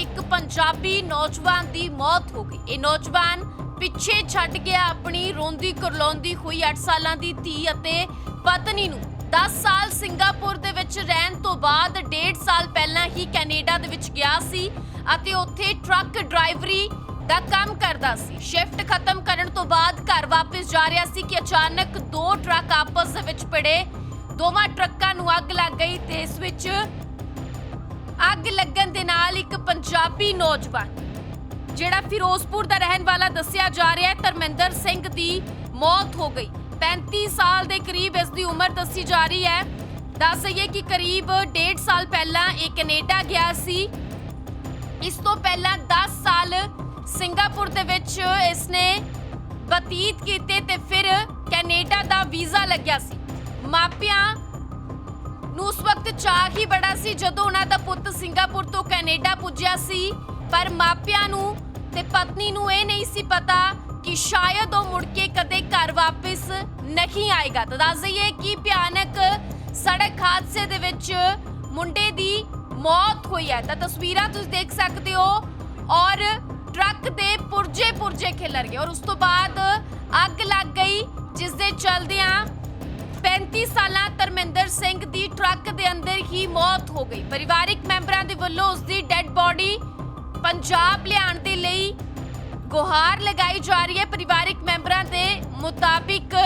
ਇੱਕ ਪੰਜਾਬੀ ਨੌਜਵਾਨ ਦੀ ਮੌਤ ਹੋ ਗਈ। ਇਹ ਨੌਜਵਾਨ ਪਿੱਛੇ ਛੱਡ ਗਿਆ ਆਪਣੀ ਰੋਂਦੀ ਕੁਰਲਾਉਂਦੀ ਹੋਈ 8 ਸਾਲਾਂ ਦੀ ਧੀ ਅਤੇ ਪਤਨੀ ਨੂੰ 10 ਸਾਲ ਸਿੰਗਾਪੁਰ ਦੇ ਵਿੱਚ ਰਹਿਣ ਤੋਂ ਬਾਅਦ 1.5 ਸਾਲ ਪਹਿਲਾਂ ਹੀ ਕੈਨੇਡਾ ਦੇ ਵਿੱਚ ਗਿਆ ਸੀ ਅਤੇ ਉੱਥੇ ਟਰੱਕ ਡਰਾਈਵਰੀ ਦਾ ਕੰਮ ਕਰਦਾ ਸੀ। ਸ਼ਿਫਟ ਖਤਮ ਕਰਨ ਤੋਂ ਬਾਅਦ ਘਰ ਵਾਪਸ ਜਾ ਰਿਹਾ ਸੀ ਕਿ ਅਚਾਨਕ ਦੋ ਟਰੱਕ ਆਪਸ ਦੇ ਵਿੱਚ ਭਿੜੇ। ਦੋਵਾਂ ਟਰੱਕਾਂ ਨੂੰ ਅੱਗ ਲੱਗ ਗਈ। ਤੇ ਇਸ ਵਿੱਚ ਅੱਗ ਲੱਗਣ ਦੇ ਨਾਲ ਇੱਕ ਪੰਜਾਬੀ ਨੌਜਵਾਨ, ਜਿਹੜਾ ਫਿਰੋਜ਼ਪੁਰ ਦਾ ਰਹਿਣ ਵਾਲਾ ਦੱਸਿਆ ਜਾ ਰਿਹਾ ਹੈ, ਧਰਮਿੰਦਰ ਸਿੰਘ ਦੀ ਮੌਤ ਹੋ ਗਈ। 35 ਸਾਲ ਦੇ ਕਰੀਬ ਇਸ ਦੀ ਉਮਰ ਦੱਸੀ ਜਾ ਰਹੀ ਹੈ। ਦੱਸ ਦਈਏ ਕਿ ਕਰੀਬ 1.5 ਸਾਲ ਪਹਿਲਾਂ ਇਹ ਕੈਨੇਡਾ ਗਿਆ ਸੀ। ਇਸ ਤੋਂ ਪਹਿਲਾਂ 10 ਸਾਲ ਸਿੰਗਾਪੁਰ ਦੇ ਵਿੱਚ ਇਸਨੇ ਬਤੀਤ ਕੀਤੇ ਤੇ ਫਿਰ ਕੈਨੇਡਾ ਦਾ ਵੀਜ਼ਾ ਲੱਗਿਆ ਸੀ। ਮਾਪਿਆਂ ਨੂੰ ਉਸ ਵਕਤ ਚਾਹ ਹੀ ਬੜਾ ਸੀ ਜਦੋਂ ਕੈਨੇਡਾ ਸੀ, ਪਰ ਮਾਪਿਆਂ ਨੂੰ ਤੇ ਪਤਨੀ ਨੂੰ ਇਹ ਨਹੀਂ ਸੀ ਪਤਾ ਕਿ ਸ਼ਾਇਦ ਉਹ ਮੁੜ ਕੇ ਕਦੇ ਘਰ ਵਾਪਸ ਨਹੀਂ ਆਏਗਾ। ਤਾਂ ਦੱਸ ਦਈਏ ਕਿ ਭਿਆਨਕ ਸੜਕ ਹਾਦਸੇ ਦੇ ਵਿੱਚ ਮੁੰਡੇ ਦੀ ਮੌਤ ਹੋਈ ਹੈ। ਤਾਂ ਤਸਵੀਰਾਂ ਤੁਸੀਂ ਦੇਖ ਸਕਦੇ ਹੋ ਔਰ ਟਰੱਕ ਦੇ ਪੁਰਜੇ ਪੁਰਜੇ ਖਿਲਰ ਗਏ ਔਰ ਉਸ ਤੋਂ ਬਾਅਦ ਅੱਗ ਲੱਗ ਗਈ, ਜਿਸ ਦੇ ਚਲਦਿਆਂ 35 ਸਾਲਾਂ ਧਰਮਿੰਦਰ ਸਿੰਘ ਦੀ ਟਰੱਕ ਦੇ ਅੰਦਰ ਹੀ ਮੌਤ ਹੋ ਗਈ। ਪਰਿਵਾਰਿਕ ਮੈਂਬਰਾਂ ਦੇ ਵੱਲੋਂ ਉਸ ਦੀ ਡੈੱਡ ਬਾਡੀ ਪੰਜਾਬ ਲਿਆਉਣ ਦੇ ਲਈ ਗੁਹਾਰ ਲਗਾਈ ਜਾ ਰਹੀ ਹੈ। ਪਰਿਵਾਰਿਕ ਮੈਂਬਰਾਂ ਦੇ ਮੁਤਾਬਿਕ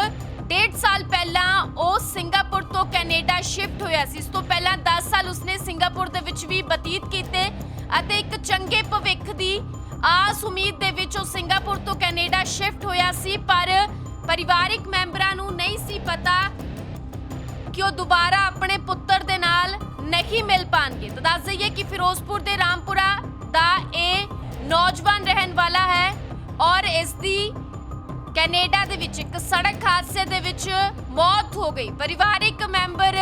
ਡੇਢ ਸਾਲ ਪਹਿਲਾਂ ਉਹ ਸਿੰਗਾਪੁਰ ਤੋਂ ਕੈਨੇਡਾ ਸ਼ਿਫਟ ਹੋਇਆ ਸੀ। ਇਸ ਤੋਂ ਪਹਿਲਾਂ 10 ਸਾਲ ਉਸਨੇ ਸਿੰਗਾਪੁਰ ਦੇ ਵਿੱਚ ਵੀ ਬਤੀਤ ਕੀਤੇ ਅਤੇ ਇੱਕ ਚੰਗੇ ਭਵਿੱਖ ਦੀ ਆਸ ਉਮੀਦ ਦੇ ਵਿੱਚ ਉਹ ਸਿੰਗਾਪੁਰ ਤੋਂ ਕੈਨੇਡਾ ਸ਼ਿਫਟ ਹੋਇਆ ਸੀ। ਪਰ ਪਰਿਵਾਰਿਕ ਮੈਂਬਰਾਂ ਨੂੰ ਨਹੀਂ ਸੀ ਪਤਾ ਕਿ ਉਹ ਦੁਬਾਰਾ ਆਪਣੇ ਪੁੱਤਰ ਦੇ ਨਾਲ ਨਹੀਂ ਮਿਲ ਪਾਣਗੇ। ਤਾਂ ਦੱਸ ਦਈਏ ਕਿ ਫਿਰੋਜ਼ਪੁਰ ਦੇ ਰਾਮਪੁਰਾ ਦਾ ਇਹ ਨੌਜਵਾਨ ਰਹਿਣ ਵਾਲਾ ਹੈ ਔਰ ਇਸ ਦੀ ਕੈਨੇਡਾ ਦੇ ਵਿੱਚ ਇੱਕ ਸੜਕ ਹਾਦਸੇ ਦੇ ਵਿੱਚ ਮੌਤ ਹੋ ਗਈ। ਪਰਿਵਾਰਿਕ ਮੈਂਬਰ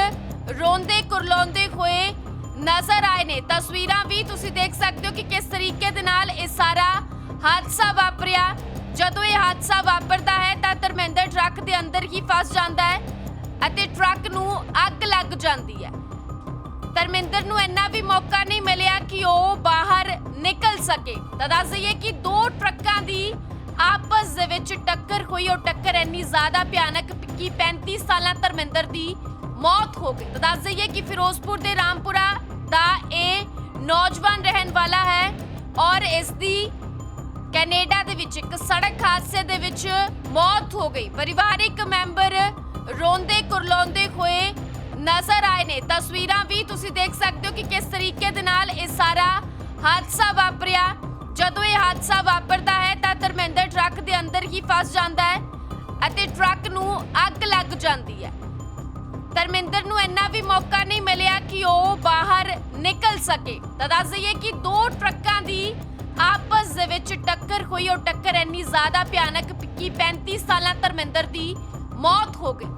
ਰੋਂਦੇ ਕੁਰਲਾਉਂਦੇ ਹੋਏ ਨਜ਼ਰ ਆਏ ਨੇ। ਤਸਵੀਰਾਂ ਵੀ ਤੁਸੀਂ ਦੇਖ ਸਕਦੇ ਹੋ ਕਿ ਕਿਸ ਤਰੀਕੇ ਦੇ ਨਾਲ ਇਹ ਸਾਰਾ ਹਾਦਸਾ ਵਾਪਰਿਆ। ਜਦੋਂ ਇਹ ਹਾਦਸਾ ਵਾਪਰਦਾ ਹੈ ਤਾਂ ਧਰਮਿੰਦਰ ਟਰੱਕ ਦੇ ਅੰਦਰ ਹੀ ਫਸ ਜਾਂਦਾ ਹੈ। ਅਤੇ ਟਰੱਕ ਨੂੰ ਅੱਗ ਲੱਗ ਜਾਂਦੀ ਹੈ। ਧਰਮਿੰਦਰ ਨੂੰ ਇੰਨਾ ਵੀ ਮੌਕਾ ਨਹੀਂ ਮਿਲਿਆ ਕਿ ਉਹ ਬਾਹਰ ਨਿਕਲ ਸਕੇ। ਤਾਂ ਦੱਸ ਦਈਏ ਕਿ ਦੋ ਟਰੱਕਾਂ ਦੀ ਆਪਸ ਦੇ ਵਿੱਚ ਟੱਕਰ ਹੋਈ। ਉਹ ਟੱਕਰ ਇੰਨੀ ਜ਼ਿਆਦਾ ਭਿਆਨਕ ਕਿ 35 ਸਾਲਾਂ ਧਰਮਿੰਦਰ ਦੀ ਮੌਤ ਹੋ ਗਈ। ਤਾਂ ਦੱਸ ਦਈਏ ਕਿ ਫਿਰੋਜ਼ਪੁਰ ਦੇ ਰਾਮਪੁਰਾ ਦਾ ਇਹ ਨੌਜਵਾਨ ਰਹਿਣ ਵਾਲਾ ਹੈ ਔਰ ਇਸ ਦੀ ਕੈਨੇਡਾ ਦੇ ਵਿੱਚ ਇੱਕ ਸੜਕ ਹਾਦਸੇ ਦੇ ਵਿੱਚ ਮੌਤ ਹੋ ਗਈ। ਪਰਿਵਾਰਿਕ ਮੈਂਬਰ ਰੋਂਦੇ ਕੁਰਲਾਉਂਦੇ ਹੋਏ ਨਜ਼ਰ ਆਏ ਨੇ। ਤਸਵੀਰਾਂ ਵੀ ਤੁਸੀਂ ਦੇਖ ਸਕਦੇ ਹੋ ਕਿ ਕਿਸ ਤਰੀਕੇ ਦੇ ਨਾਲ ਇਹ ਸਾਰਾ ਹਾਦਸਾ ਵਾਪਰਿਆ। ਜਦੋਂ ਇਹ ਹਾਦਸਾ ਵਾਪਰਦਾ ਹੈ ਤਾਂ ਧਰਮਿੰਦਰ ਟਰੱਕ ਦੇ ਅੰਦਰ ਹੀ ਫਸ ਜਾਂਦਾ ਹੈ ਅਤੇ ਟਰੱਕ ਨੂੰ ਅੱਗ ਲੱਗ ਜਾਂਦੀ ਹੈ। ਧਰਮਿੰਦਰ ਨੂੰ ਇੰਨਾ ਵੀ ਮੌਕਾ ਨਹੀਂ ਮਿਲਿਆ ਕਿ ਉਹ ਬਾਹਰ ਨਿਕਲ ਸਕੇ। ਤਾਂ ਦੱਸ ਦਈਏ ਕਿ ਦੋ ਟਰੱਕਾਂ ਦੀ ਆਪਸ ਦੇ ਵਿੱਚ ਟੱਕਰ ਹੋਈ। ਉਹ ਟੱਕਰ ਇੰਨੀ ਜ਼ਿਆਦਾ ਭਿਆਨਕ ਕਿ 35 ਸਾਲਾਂ ਧਰਮਿੰਦਰ ਦੀ ਮੌਤ ਹੋ ਗਈ।